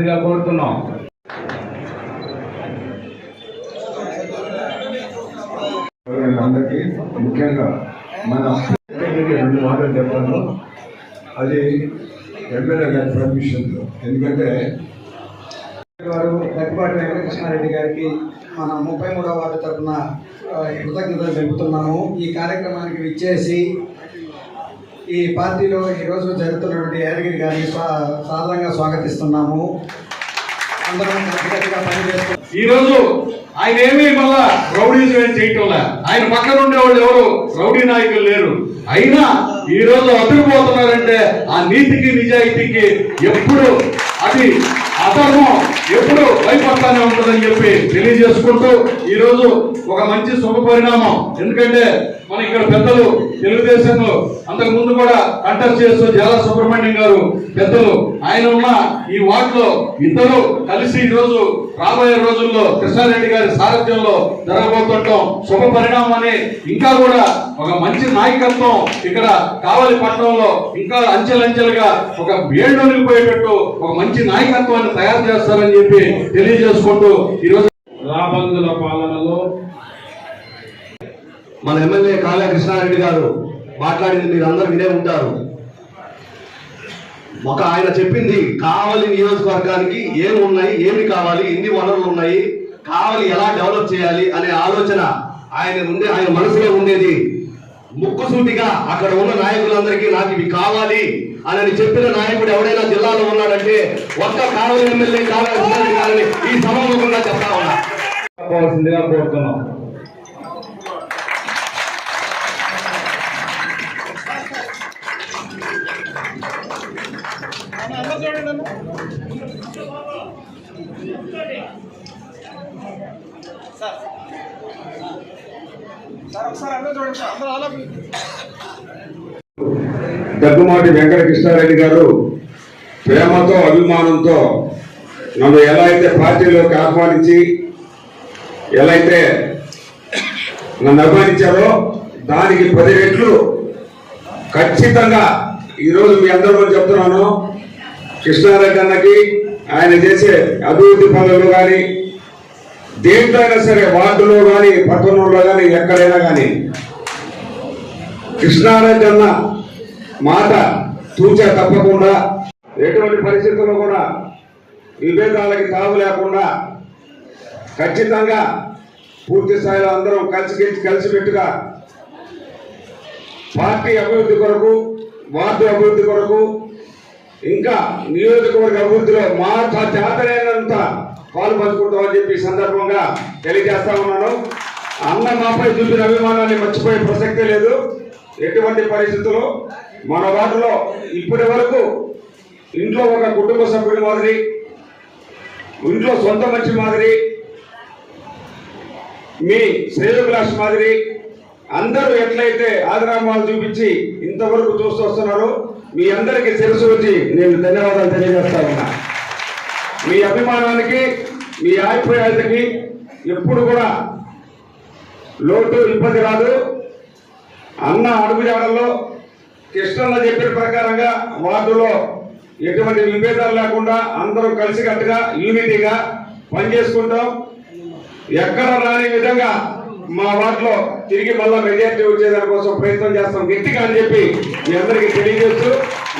రావాల్సిందిగా కోరుతున్నాం. అందరికీ ముఖ్యంగా మన రెండు మాటలు చెప్పాను అది ఎమ్మెల్యే గారి పర్మిషన్ ఎందుకంటే గారు దగ్గుబాటి వెంకటకృష్ణారెడ్డి గారికి మన ముప్పై మూడవ వార్డు తరఫున కృతజ్ఞతలు తెలుపుతున్నాము. ఈ కార్యక్రమానికి విచ్చేసి ఈ పార్టీలో ఈరోజు జరుగుతున్నటువంటి యాదగిరి గారిని సాధారణంగా స్వాగతిస్తున్నాము. అందరం గట్టిగా పనిచేస్తూ ఆయన ఏమి మళ్ళా రౌడీజం ఏం చేయటం ఆయన పక్కన ఉండేవాళ్ళు ఎవరు? రౌడీ నాయకులు లేరు. అయినా ఈ రోజు అతుకుపోతున్నారంటే ఆ నీతికి నిజాయితీకి ఎప్పుడు అది అధర్మం ఎప్పుడు భయపడతానే ఉంటుందని చెప్పి తెలియజేసుకుంటూ ఈరోజు ఒక మంచి శుభ పరిణామం. ఎందుకంటే మన ఇక్కడ పెద్దలు తెలుగుదేశంలో అంతకు ముందు కూడా కంటెస్ట్ చేస్తూ జాల సుబ్రహ్మణ్యం గారు పెద్దలు ఆయన ఉన్న ఈ వార్డులో ఇద్దరు కలిసి ఈ రోజు రాబోయే రోజుల్లో కృష్ణారెడ్డి గారి సారథ్యంలో జరగబోతుండటం శుభ పరిణామం అని ఇంకా కూడా ఒక మంచి నాయకత్వం ఇక్కడ కావలి పట్టణంలో ఇంకా అంచెలంచెలుగా ఒక వేళ్ళు నిలిపోయేటట్టు ఒక మంచి నాయకత్వాన్ని తయారు చేస్తారని చెప్పి తెలియజేసుకుంటూ ఈరోజు రాబందుల పాలనలో మన ఎమ్మెల్యే కావ్య కృష్ణారెడ్డి గారు మాట్లాడింది మీరు అందరూ వినే ఉంటారు. ఒక ఆయన చెప్పింది కావలి నియోజకవర్గానికి ఏమి ఉన్నాయి ఏమి కావాలి ఎన్ని వనరులు ఉన్నాయి కావలి ఎలా డెవలప్ చేయాలి అనే ఆలోచన ఆయన ఉండే ఆయన మనసులో ఉండేది. ముక్కుసూటిగా అక్కడ ఉన్న నాయకులందరికీ నాకు ఇవి కావాలి. అని చెప్పిన నాయకుడు ఎవడైనా జిల్లాలో ఉన్నాడంటే ఒక్క కావలి ఎమ్మెల్యే కృష్ణారెడ్డి గారిని ఈ సభాముఖంగా చెప్తా ఉన్నా. పోవాల్సిందిగా కోరుతున్నాం. దగ్గుమాటి వెంకట కృష్ణారెడ్డి గారు ప్రేమతో అభిమానంతో నన్ను ఎలా అయితే పార్టీలోకి ఆహ్వానించి ఎలా అయితే నన్ను అభిమానించారో దానికి పది రెట్లు ఖచ్చితంగా ఈరోజు మీ అందరూ చెప్తున్నాను. కృష్ణారెడ్డి అన్నకి ఆయన చేసే అభివృద్ధి పనులు కానీ దేంట్లో అయినా సరే వార్డులో కానీ పట్టణంలో కానీ ఎక్కడైనా కానీ కృష్ణారెడ్డి అన్న మాట తూచా తప్పకుండా ఎటువంటి పరిస్థితుల్లో కూడా విభేదాలకి తావు లేకుండా ఖచ్చితంగా పూర్తి స్థాయిలో అందరం కలిసి కలిసిపెట్టుగా పార్టీ అభివృద్ధి కొరకు వార్డు అభివృద్ధి కొరకు ఇంకా నియోజకవర్గ అభివృద్ధిలో మా చేతనైనంత పాలు పంచుకుంటామని చెప్పి సందర్భంగా తెలియజేస్తా ఉన్నాను. అన్న మాపై చూపిన అభిమానాన్ని మర్చిపోయే ప్రసక్తే లేదు. ఎటువంటి పరిస్థితుల్లో మన వాటిలో ఇప్పటి వరకు ఇంట్లో ఒక కుటుంబ సభ్యుడి మాదిరి ఇంట్లో సొంత మంచి మాదిరి మీ శ్రేయోభిలాష్ మాదిరి అందరూ ఎట్లయితే ఆదరామాలు చూపించి ఇంతవరకు చూస్తూ వస్తున్నారో మీ అందరికీ తెలుసు వచ్చి నేను ధన్యవాదాలు తెలియజేస్తా ఉన్నా. మీ అభిమానానికి మీ ఆప్యాయతకి ఎప్పుడు కూడా లోటు ఇబ్బంది రాదు. అన్న అడుగుజాడల్లో కృష్ణన్న చెప్పిన ప్రకారంగా వార్డులో ఎటువంటి విభేదాలు లేకుండా అందరూ కలిసికట్టుగా యూనిటీగా పనిచేసుకుంటాం. ఎక్కడ రాని విధంగా మా వార్డులో తిరిగి మళ్ళా మెజార్టీ వచ్చేదాని కోసం ప్రయత్నం చేస్తాం. గట్టిగా అని చెప్పి మీ అందరికీ తెలియజేస్తూ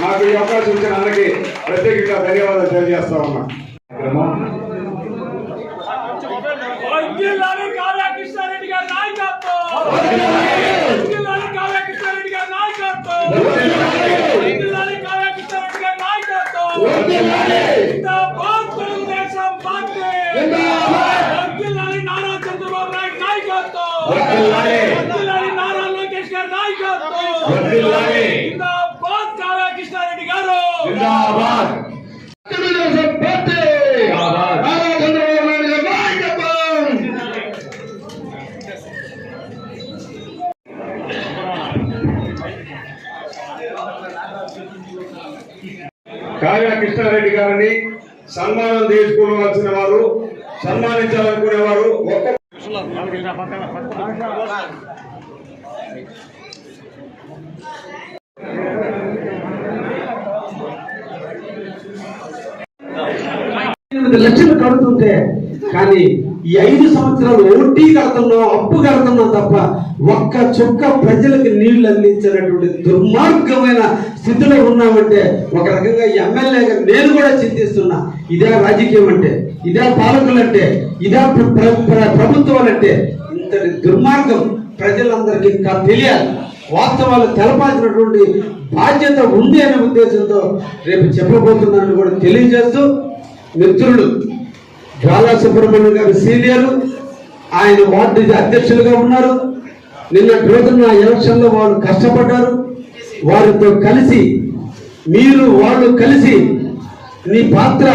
నాకు ఈ అవకాశం ఇచ్చిన అందరికీ ప్రత్యేకంగా ధన్యవాదాలు తెలియజేస్తా ఉన్నా. వర్ధిల్లాలి కృష్ణారెడ్డి గారిని సన్మానం తీసుకోవాల్సిన వారు సన్మానించాలనుకునేవారు ఒక్క లక్షలు కడుతుంటే కానీ ఈ ఐదు సంవత్సరాలు వడ్డీ కడుతున్నాం అప్పు కడుతున్నాం తప్ప ఒక్క చుక్క ప్రజలకు నీళ్ళు అందించినటువంటి దుర్మార్గమైన స్థితిలో ఉన్నామంటే ఒక రకంగా ఎమ్మెల్యేగా నేను కూడా చింతిస్తున్నా. ఇదే రాజకీయం అంటే ఇదే పాలకులంటే ఇదే ప్ర- ప్రభుత్వాలు అంటే ఇంతటి దుర్మార్గం ప్రజలందరికీ ఇంకా తెలియాలి. వాస్తవాలు తెలపాల్సినటువంటి బాధ్యత ఉంది అనే ఉద్దేశంతో రేపు చెప్పబోతున్నాను కూడా తెలియజేస్తూ మిత్రుడు జ్వాలా సుబ్రహ్మణ్యం గారు సీనియర్. ఆయన వార్డు అధ్యక్షులుగా ఉన్నారు. నిన్న రోజున ఎలక్షన్లో వారు కష్టపడ్డారు. వారితో కలిసి మీరు వాళ్ళు కలిసి నీ పాత్ర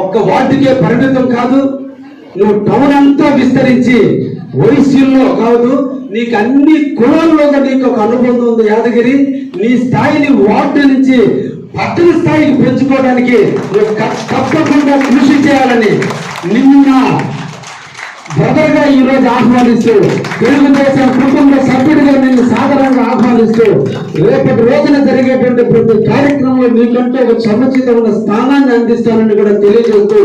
ఒక్క వార్డుకే పరిమితం కాదు నువ్వు టౌన్ అంతా విస్తరించి వైశ్యుల్లో కాదు నీకు అన్ని కులాల్లో నీకు ఒక అనుబంధం ఉంది యాదగిరి. నీ స్థాయిని వార్డు నుంచి పట్టణ స్థాయికి పెంచుకోవడానికి తప్పకుండా కృషి చేయాలని నిన్న బ్రదర్గా ఈ రోజు ఆహ్వానిస్తూ తెలుగుదేశం కుటుంబ సభ్యుడిగా నిన్ను సాధారణంగా ఆహ్వానిస్తూ రేపటి రోజున జరిగేటువంటి ప్రతి కార్యక్రమంలో నీకంటే ఒక సముచితమైన స్థానాన్ని అందిస్తానని కూడా తెలియజేస్తూ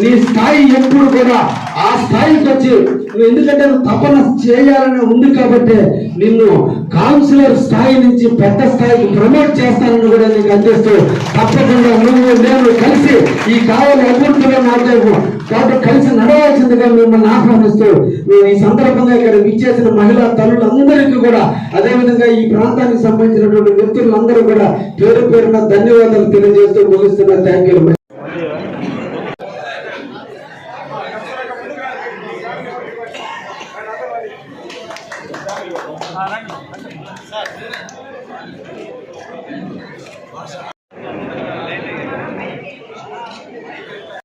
నీ స్థాయి ఎప్పుడు కూడా ఆ స్థాయికి వచ్చి నువ్వు ఎందుకంటే నువ్వు తపన చేయాలని ఉంది కాబట్టి నిన్ను కౌన్సిలర్ స్థాయి నుంచి పెద్ద స్థాయికి ప్రమోట్ చేస్తానని కూడా నీకు అందిస్తూ తప్పకుండా నువ్వు నేను కలిసి ఈ కావాలి అభివృద్ధిలో మాట్లాడు కాబట్టి కలిసి నడవ నడవాల్సిందిగా మిమ్మల్ని ఆహ్వానిస్తూ మేము ఈ సందర్భంగా ఇక్కడ విచ్చేసిన మహిళా తల్లులందరికీ కూడా అదేవిధంగా ఈ ప్రాంతానికి సంబంధించినటువంటి వ్యక్తులందరూ కూడా పేరు పేరున ధన్యవాదాలు తెలియజేస్తూ ముగిస్తున్న. Thank you